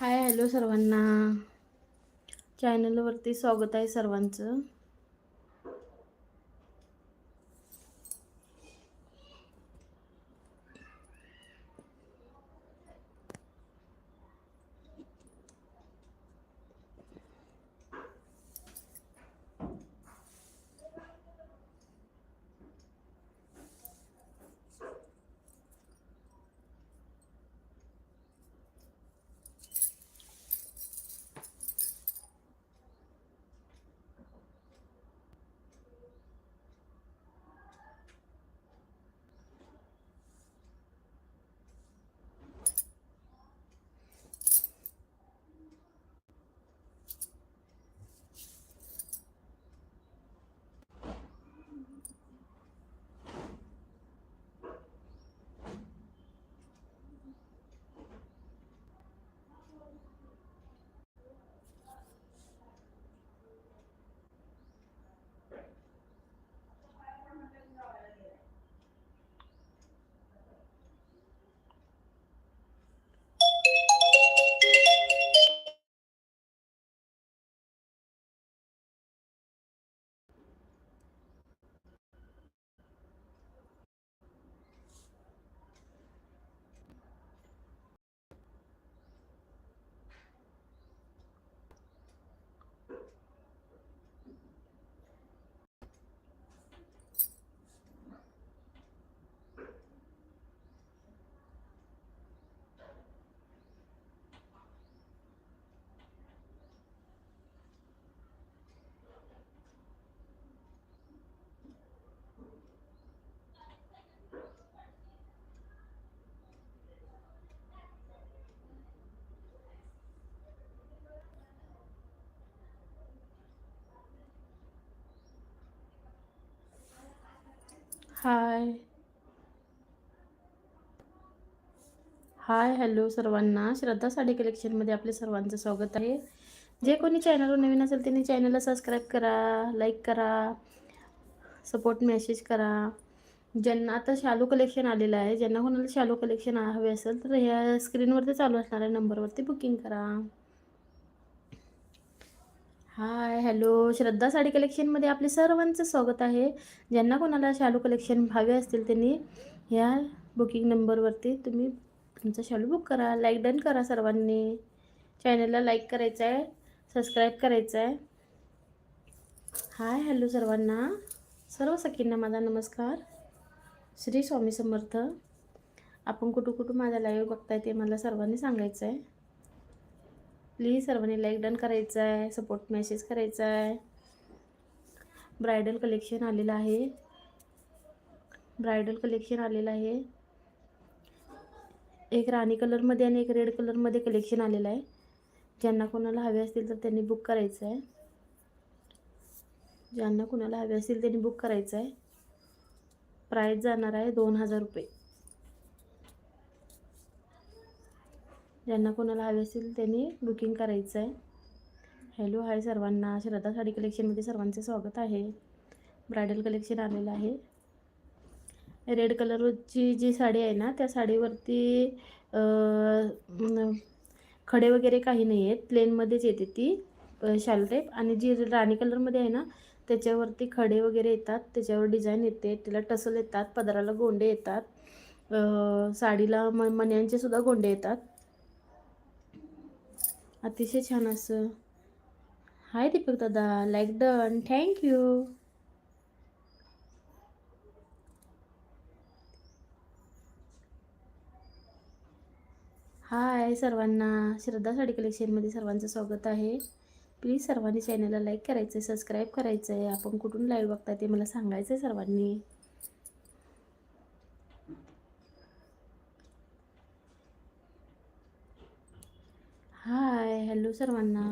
हाय hello सर्वांना. चॅनलवरती स्वागत आहे सर्वांचं. हाय हाय हॅलो सर्वांना. श्रद्धा साडी कलेक्शनमध्ये आपले सर्वांचं स्वागत आहे. जे कोणी चॅनलवर नवीन असेल त्यांनी चॅनलला सबस्क्राईब करा लाईक करा सपोर्ट मेसेज करा. ज्यांना आता शालू कलेक्शन आलेलं आहे ज्यांना कोणाला शालू कलेक्शन हवे असेल तर ह्या स्क्रीनवरती चालू असणाऱ्या नंबरवरती बुकिंग करा. Hi hello. श्रद्धा साडी कलेक्शनमध्ये आपले सर्वांचं स्वागत आहे. ज्यांना कोणाला शालू कलेक्शन हवे असतील त्यांनी ह्या बुकिंग नंबरवरती तुम्ही तुमचा शालू बुक करा लाईक डन करा सर्वांनी. चॅनलला लाईक करायचं आहे सबस्क्राईब करायचं आहे. हाय हॅलो सर्वांना. सर्व सखींना माझा नमस्कार. श्री स्वामी समर्थ. आपण कुठं कुठं माझा लाईव्ह बघताय ते मला सर्वांनी सांगायचं आहे. प्लीज सर्वांनी लाईक डन करायचं आहे सपोर्ट मेसेज करायचा आहे. ब्रायडल कलेक्शन आलेलं आहे. ब्रायडल कलेक्शन आलेलं आहे. एक राणी कलरमध्ये आणि एक रेड कलरमध्ये कलेक्शन आलेलं आहे. ज्यांना कोणाला हवे असतील तर त्यांनी बुक करायचं आहे. ज्यांना कोणाला हवे असतील त्यांनी बुक करायचं आहे. प्राईस जाणार आहे दोन हजार रुपये. ज्यांना कोणाला हवे असेल त्यांनी बुकिंग करायचं आहे हॅलो हाय सर्वांना. श्रद्धा साडी कलेक्शनमध्ये सर्वांचे स्वागत आहे. ब्रायडल कलेक्शन आलेलं आहे. रेड कलरची जी साडी आहे ना त्या साडीवरती खडे वगैरे काही नाही आहेत. प्लेनमध्येच येते ती शाल टाईप आणि जी राणी कलरमध्ये आहे ना त्याच्यावरती खडे वगैरे येतात. त्याच्यावर डिझाईन येते. तिला टसल येतात. पदराला गोंडे येतात. साडीला म मण्यांचे सुद्धा गोंडे येतात. अतिशय छान असं. हाय दीपक दादा लाईक डन थँक्यू हाय सर्वांना श्रद्धा साडी कलेक्शनमध्ये सर्वांचं स्वागत आहे. प्लीज सर्वांनी चॅनलला लाईक करायचं आहे सबस्क्राईब करायचं आहे आपण कुठून लाईव्ह बघताय ते मला सांगायचं आहे सर्वांनी. हाय हॅलो सर्वांना.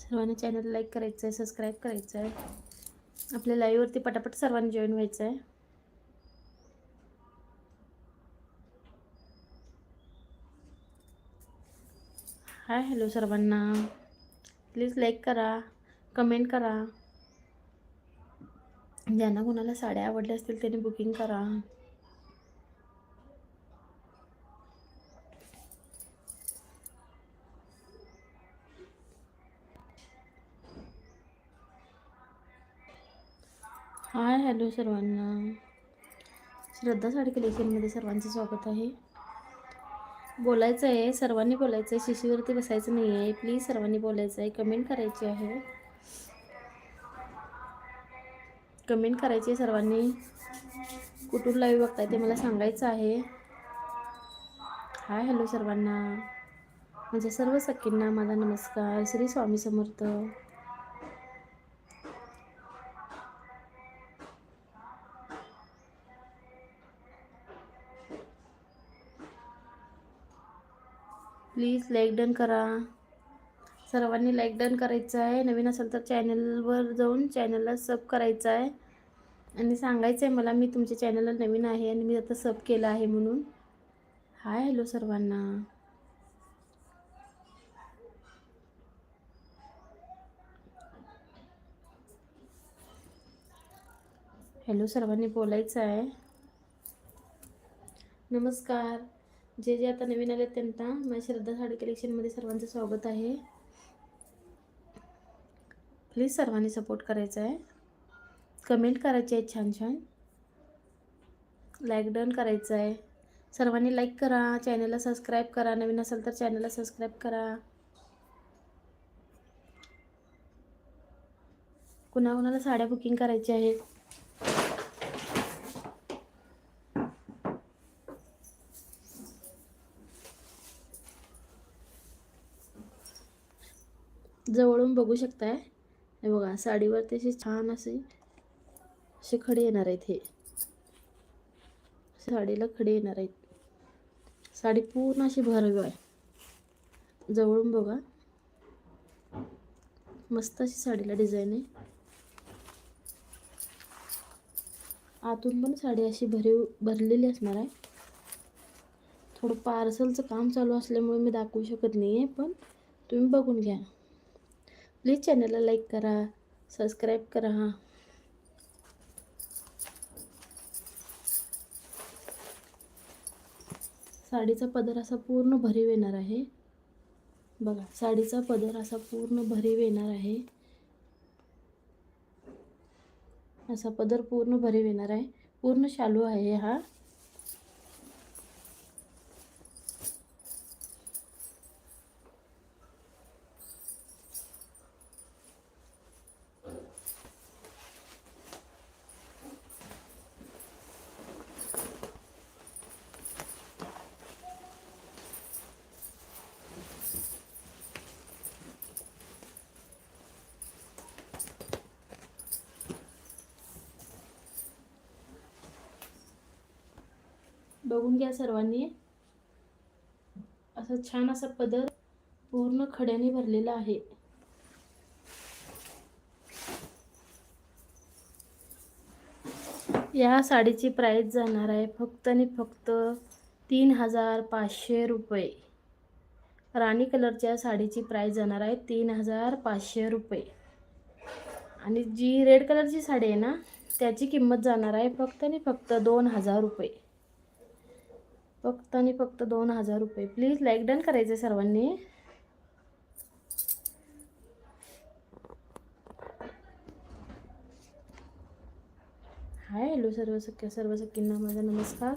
सर्वांनी चॅनल लाईक करायचं आहे सबस्क्राईब करायचं आहे आपल्या लाईव्हवरती पटापट सर्वांनी जॉईन व्हायचं आहे हाय हॅलो सर्वांना. प्लीज लाईक करा कमेंट करा. ज्यांना कोणाला साड्या आवडल्या असतील त्यांनी बुकिंग करा. हाय हॅलो सर्वांना. श्रद्धा साडी कलेक्शनमध्ये सर्वांचं स्वागत आहे. बोलायचं आहे सर्वांनी बोलायचं आहे शिशीवरती बसायचं नाही आहे प्लीज सर्वांनी बोलायचं आहे कमेंट करायची आहे. कमेंट करायची आहे सर्वांनी. कुठून लाईव्ह बघताय ते मला सांगायचं आहे. हाय हॅलो सर्वांना. म्हणजे सर्व सखींना माझा नमस्कार. Shri Swami Samarth. Please like done करा. सर्वांनी लाईक डन करायचं आहे. नवीन असेल तर चॅनलवर जाऊन चॅनलला सब करायचं आहे. आणि सांगायचं आहे मला मी तुमच्या चॅनलला नवीन आहे आणि मी आता सब केलं आहे म्हणून. हाय हॅलो सर्वांना. हॅलो सर्वांनी बोलायचं आहे नमस्कार. जे जे आता नवीन आले त्यांना माझ्या श्रद्धा साडी कलेक्शनमध्ये सर्वांचं स्वागत आहे. प्लीज सर्वांनी सपोर्ट करायचा आहे कमेंट करायचे आहेत छान छान. लाईक डन करायचं आहे. सर्वांनी लाईक करा चॅनलला सबस्क्राईब करा नवीन असेल तर चॅनलला सबस्क्राईब करा. कुणाकुणाला साड्या बुकिंग करायच्या आहेत? जवळून बघू शकताय. हे बघा साडीवरती तशी छान असे असे खडे येणार आहेत हे. साडीला खडे येणार आहेत. साडी पूर्ण अशी भरवी आहे. जवळून बघा. मस्त अशी साडीला डिझाईन आहे. आतून पण साडी अशी भरीव भरलेली असणार आहे. थोडं पार्सलचं काम चालू असल्यामुळे मी दाखवू शकत नाही आहे पण तुम्ही बघून घ्या. प्लीज चॅनलला लाईक करा सबस्क्राईब करा. साडीचा पदर असा पूर्ण भरीव येणार आहे. बघा साडीचा पदर असा पूर्ण भरीव येणार आहे. असा पदर पूर्ण भरीव येणार आहे. पूर्ण शालू आहे हा. बघून घ्या सर्वांनी. असं छान असा पदर पूर्ण खड्याने भरलेला आहे. या साडीची प्राईस जाणार आहे फक्त आणि फक्त तीन हजार पाचशे रुपये. राणी कलरच्या साडीची प्राईस जाणार आहे तीन हजार पाचशे रुपये. आणि जी रेड कलरची साडी आहे ना त्याची किंमत जाणार आहे फक्त आणि फक्त दोन हजार रुपये. फक्त आणि फक्त दोन हजार रुपये. प्लीज लाईक डन करायचे सर्वांनी. हाय हॅलो सर्व सख्या सर्व सखींना माझा नमस्कार.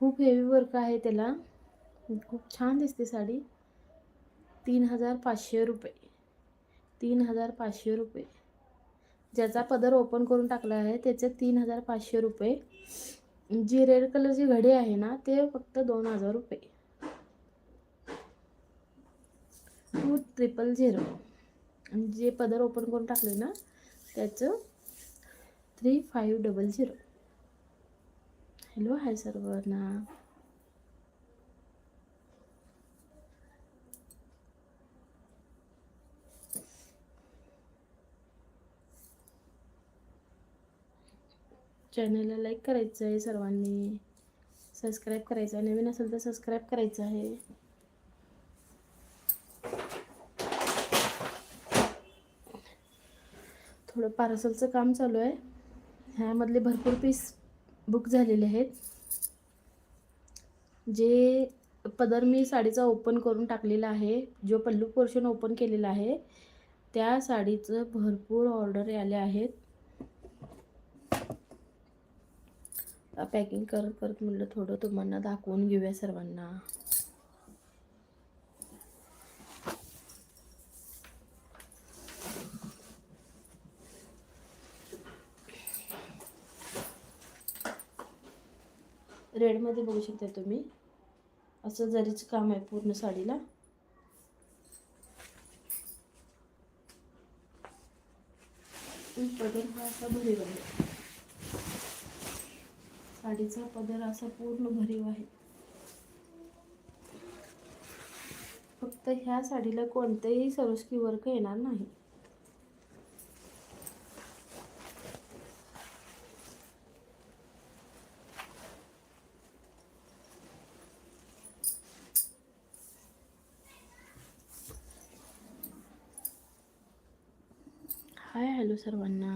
खूप हेवी वर्क आहे त्याला. खूप छान दिसते साडी. तीन हजार पाचशे रुपये. तीन हजार पाचशे रुपये. ज्याचा पदर ओपन करून टाकला आहे त्याचे तीन हजार पाचशे रुपये. जी रेड कलरची घडी आहे ना ते फक्त दोन हजार रुपये. टू ट्रिपल झिरो जे पदर ओपन करून टाकले ना त्याचं three five double zero hello hi सर्वांना. चॅनलला लाईक करायचं आहे सर्वांनी सबस्क्राईब करायचं आहे नवीन असेल तर सबस्क्राईब करायचं आहे. थोडं पार्सलचं काम चालू आहे. ह्यामधले भरपूर पीस बुक झालेले आहेत. जे पदर मी साडीचा ओपन करून टाकलेला आहे जो पल्लू पोर्शन ओपन केलेला आहे त्या साडीचं भरपूर ऑर्डर आले आहेत. पॅकिंग करत करत म्हटलं थोडं तुम्हाला दाखवून घेऊया सर्वांना. रेडमध्ये बघू शकता तुम्ही. असं जरीच काम आहे पूर्ण साडीला. पटेल हा असा भरीव आहे. साडीचा पदर असा पूर्ण भरीव आहे. फक्त ह्या साडीला कोणतेही सरोस्की वर्क येणार नाही. हाय हॅलो सर्वांना.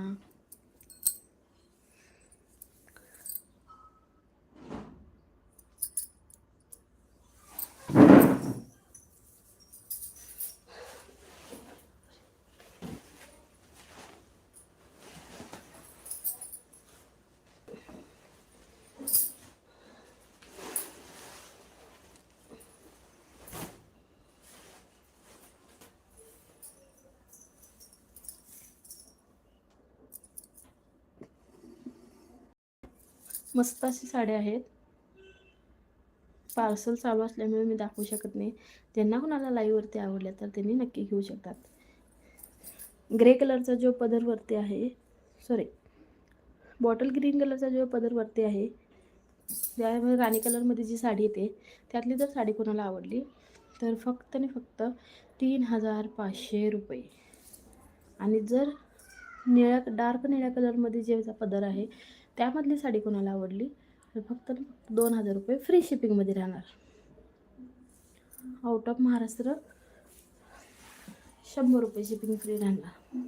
मस्त अशी साड्या आहेत. पार्सल चालू असल्यामुळे मी दाखवू शकत नाही. ज्यांना कोणाला लाईव्हवरती आवडल्या तर त्यांनी नक्की घेऊ शकतात. ग्रे कलरचा जो पदरवरती आहे सॉरी बॉटल ग्रीन कलरचा जो पदरवरती आहे त्यामुळे राणी कलरमध्ये जी साडी येते त्यातली जर साडी कोणाला आवडली? तर फक्त आणि फक्त तीन हजार पाचशे रुपये. आणि जर निळ्या डार्क निळ्या कलरमध्ये जे पदर आहे त्यामधली साडी कोणाला आवडली? तर फक्त दोन हजार रुपये फ्री शिपिंगमध्ये राहणार. आउट ऑफ महाराष्ट्र शंभर रुपये शिपिंग फ्री राहणार.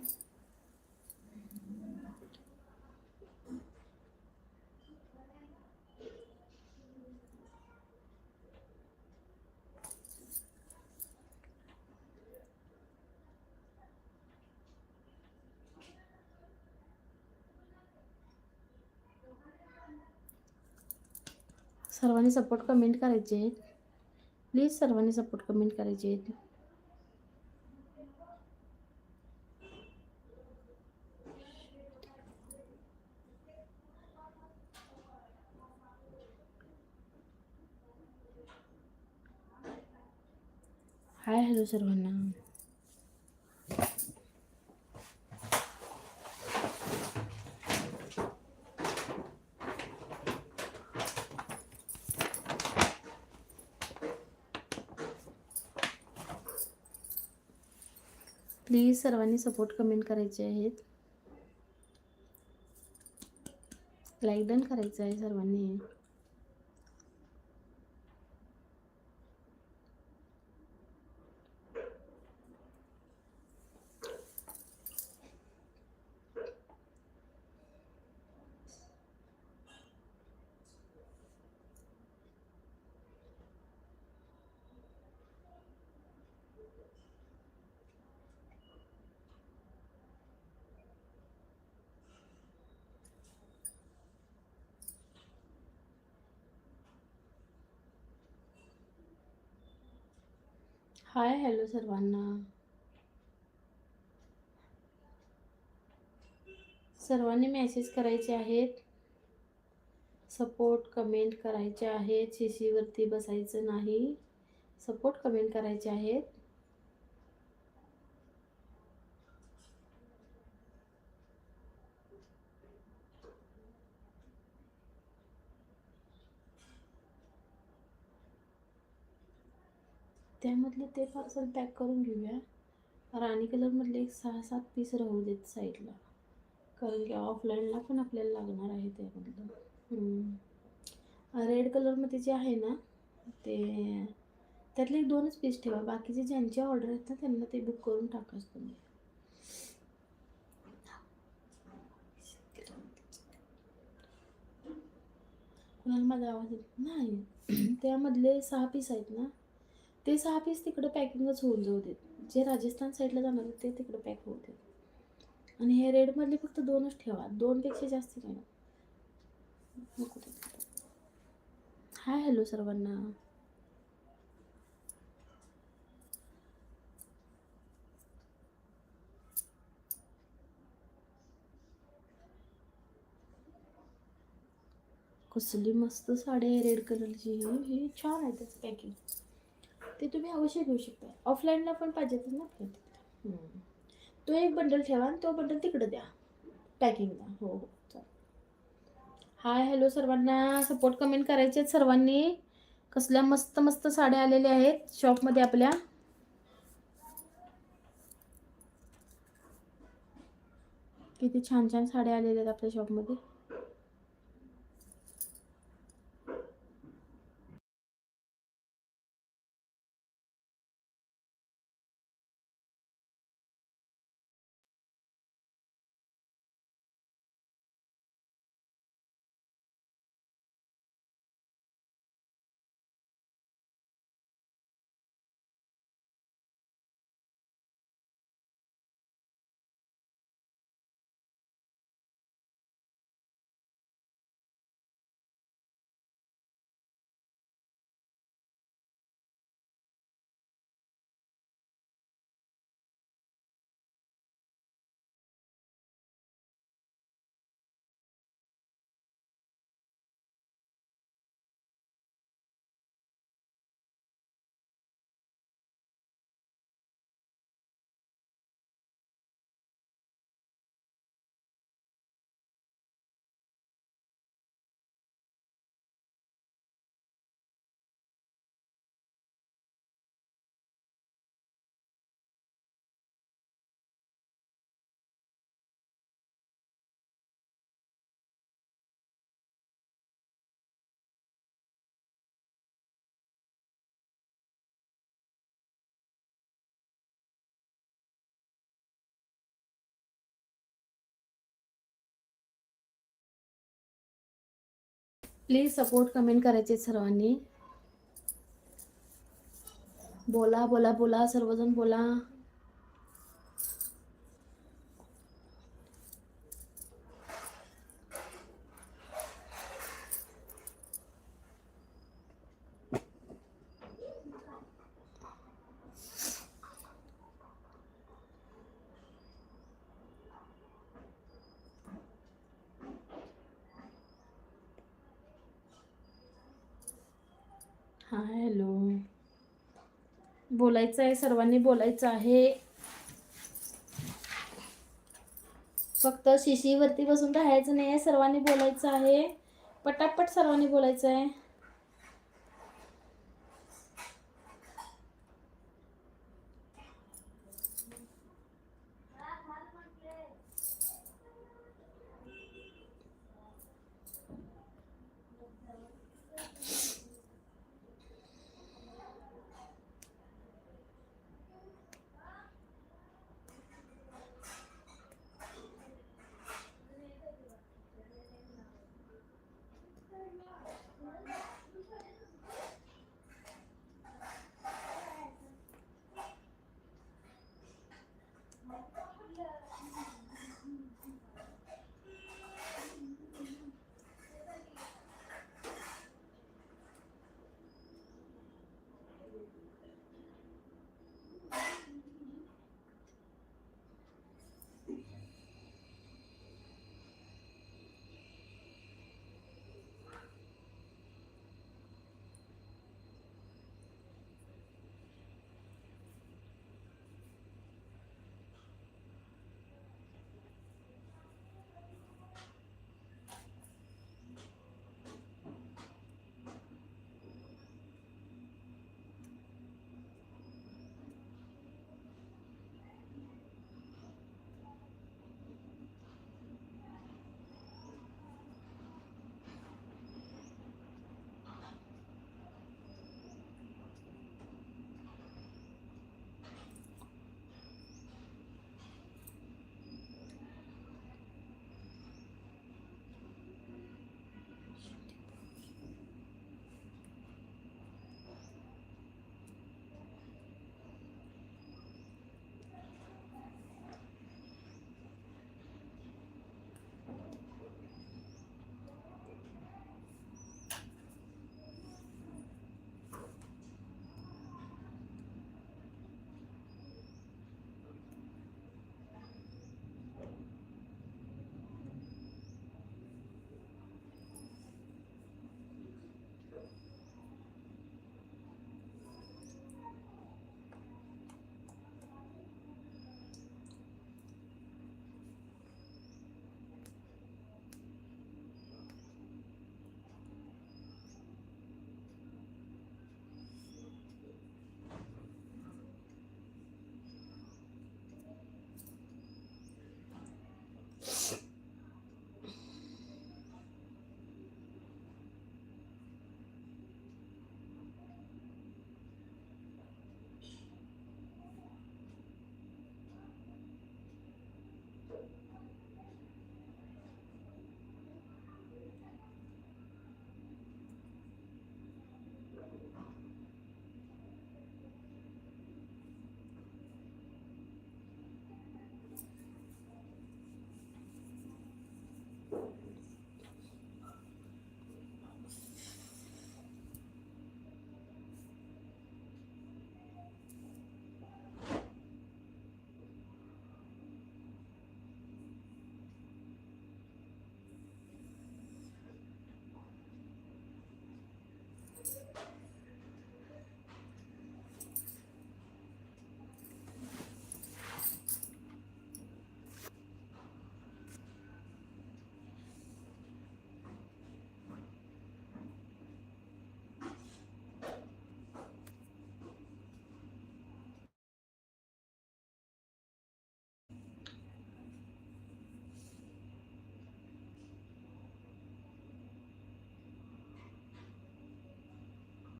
सर्वांनी सपोर्ट कमेंट आहेत. प्लीज़ सर्वांनी सपोर्ट कमेंट आहेत. हाय हॅलो सर्वांना. प्लीज सर्वांनी सपोर्ट कमेंट करायचे आहेत. लाईक डन करायचं आहे सर्वांनी. हाय हॅलो सर्वांना. सर्वांनी मेसेज करायचे आहेत. सपोर्ट कमेंट करायचे आहेत. शिशीवरती बसायचं नाही. सपोर्ट कमेंट करायचे आहेत. त्यामधले ते पार्सल पॅक करून घेऊया. राणी कलरमधले एक सहा सात पीस राहू देत साईडला कारण की ऑफलाईनला पण आपल्याला लागणार आहे त्यामधलं. रेड कलरमध्ये जे आहे ना ते त्यातले एक दोनच पीस ठेवा. बाकीचे ज्यांची ऑर्डर आहेत ना त्यांना ते बुक करून टाकाच तुम्ही. कुणाला माझा आवाज येत नाही? त्यामधले सहा पीस आहेत ना ते सहा पीस तिकडं पॅकिंगच होऊन जाऊ देत. जे राजस्थान साईडला जाणार ते तिकडं पॅक होऊ देत. आणि हे रेडमधले फक्त दोनच ठेवा. दोनपेक्षा जास्त नाही. नको हाय हॅलो सर्वांना. कसली मस्त साडी आहे रेड कलरची ही छान आहे त्याचं पॅकिंग ते तुम्ही अवश्य घेऊ शकता. ऑफलाईनला पण पाहिजे ना आपल्या. तो एक बंडल ठेवा आणि तो बंडल तिकडं द्या. पॅकिंगला हो हो. चालेल. हाय हॅलो सर्वांना. सपोर्ट कमेंट करायचे आहेत सर्वांनी. कसल्या मस्त मस्त साड्या आलेल्या आहेत शॉपमध्ये आपल्या. किती छान छान साड्या आलेल्या आहेत आपल्या शॉपमध्ये प्लीज सपोर्ट कमेंट करायचे सर्वांनी. बोला बोला बोला सर्वजण बोला हाय हॅलो. बोलायचं आहे सर्वांनी बोलायचं आहे. फक्त शिशीवरती बसून राहायचं नाही आहे सर्वांनी बोलायचं आहे. पटापट सर्वांनी बोलायचं आहे.